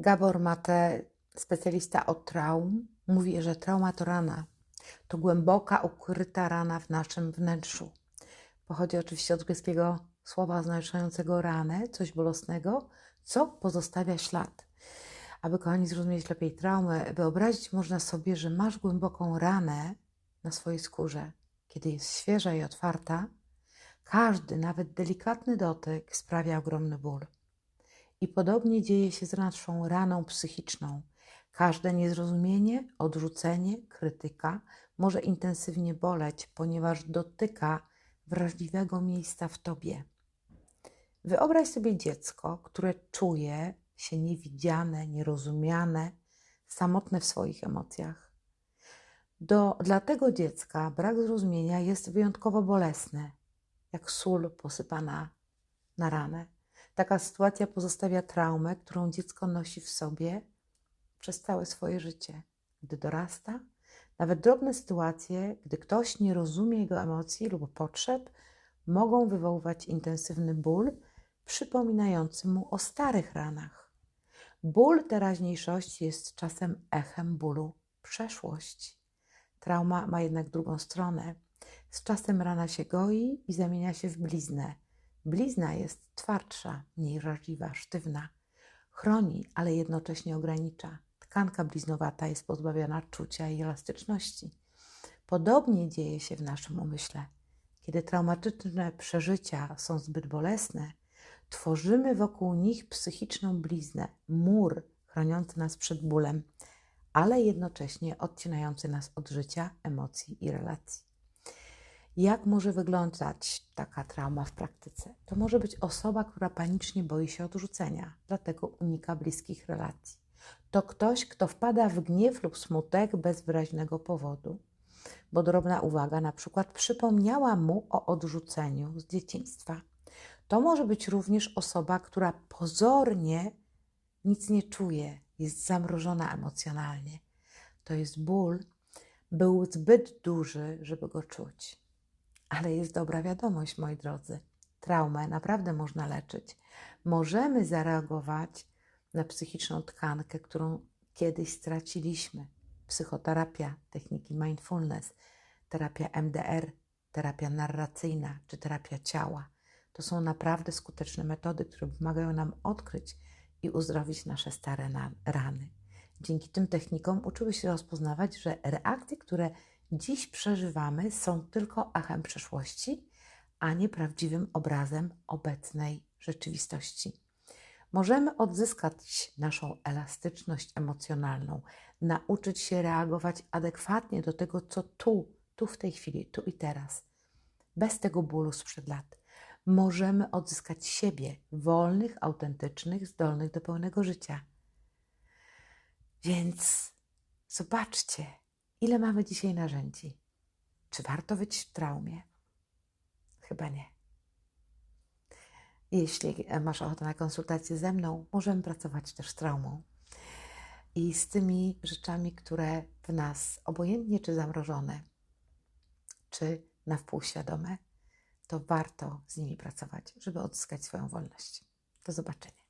Gabor Mate, specjalista od traum, mówi, że trauma to rana. To głęboka, ukryta rana w naszym wnętrzu. Pochodzi oczywiście od greckiego słowa oznaczającego ranę, coś bolesnego, co pozostawia ślad. Aby, kochani, zrozumieć lepiej traumę, wyobrazić można sobie, że masz głęboką ranę na swojej skórze. Kiedy jest świeża i otwarta, każdy, nawet delikatny dotyk sprawia ogromny ból. I podobnie dzieje się z naszą raną psychiczną. Każde niezrozumienie, odrzucenie, krytyka może intensywnie boleć, ponieważ dotyka wrażliwego miejsca w tobie. Wyobraź sobie dziecko, które czuje się niewidziane, nierozumiane, samotne w swoich emocjach. Do, dla tego dziecka brak zrozumienia jest wyjątkowo bolesny, jak sól posypana na ranę. Taka sytuacja pozostawia traumę, którą dziecko nosi w sobie przez całe swoje życie. Gdy dorasta, nawet drobne sytuacje, gdy ktoś nie rozumie jego emocji lub potrzeb, mogą wywoływać intensywny ból, przypominający mu o starych ranach. Ból teraźniejszości jest czasem echem bólu przeszłości. Trauma ma jednak drugą stronę. Z czasem rana się goi i zamienia się w bliznę. Blizna jest twardsza, mniej wrażliwa, sztywna. Chroni, ale jednocześnie ogranicza. Tkanka bliznowata jest pozbawiona czucia i elastyczności. Podobnie dzieje się w naszym umyśle. Kiedy traumatyczne przeżycia są zbyt bolesne, tworzymy wokół nich psychiczną bliznę, mur chroniący nas przed bólem, ale jednocześnie odcinający nas od życia, emocji i relacji. Jak może wyglądać taka trauma w praktyce? To może być osoba, która panicznie boi się odrzucenia, dlatego unika bliskich relacji. To ktoś, kto wpada w gniew lub smutek bez wyraźnego powodu, bo drobna uwaga na przykład przypomniała mu o odrzuceniu z dzieciństwa. To może być również osoba, która pozornie nic nie czuje, jest zamrożona emocjonalnie. To jest ból, był zbyt duży, żeby go czuć. Ale jest dobra wiadomość, moi drodzy. Traumę naprawdę można leczyć. Możemy zareagować na psychiczną tkankę, którą kiedyś straciliśmy. Psychoterapia, techniki mindfulness, terapia MDR, terapia narracyjna czy terapia ciała. To są naprawdę skuteczne metody, które pomagają nam odkryć i uzdrowić nasze stare rany. Dzięki tym technikom uczyły się rozpoznawać, że reakcje, które dziś przeżywamy, są tylko echem przeszłości, a nie prawdziwym obrazem obecnej rzeczywistości. Możemy odzyskać naszą elastyczność emocjonalną, nauczyć się reagować adekwatnie do tego, co tu, tu w tej chwili, tu i teraz, bez tego bólu sprzed lat. Możemy odzyskać siebie, wolnych, autentycznych, zdolnych do pełnego życia. Więc zobaczcie, ile mamy dzisiaj narzędzi. Czy warto być w traumie? Chyba nie. Jeśli masz ochotę na konsultację ze mną, możemy pracować też z traumą i z tymi rzeczami, które w nas, obojętnie czy zamrożone, czy na wpół świadome, to warto z nimi pracować, żeby odzyskać swoją wolność. Do zobaczenia.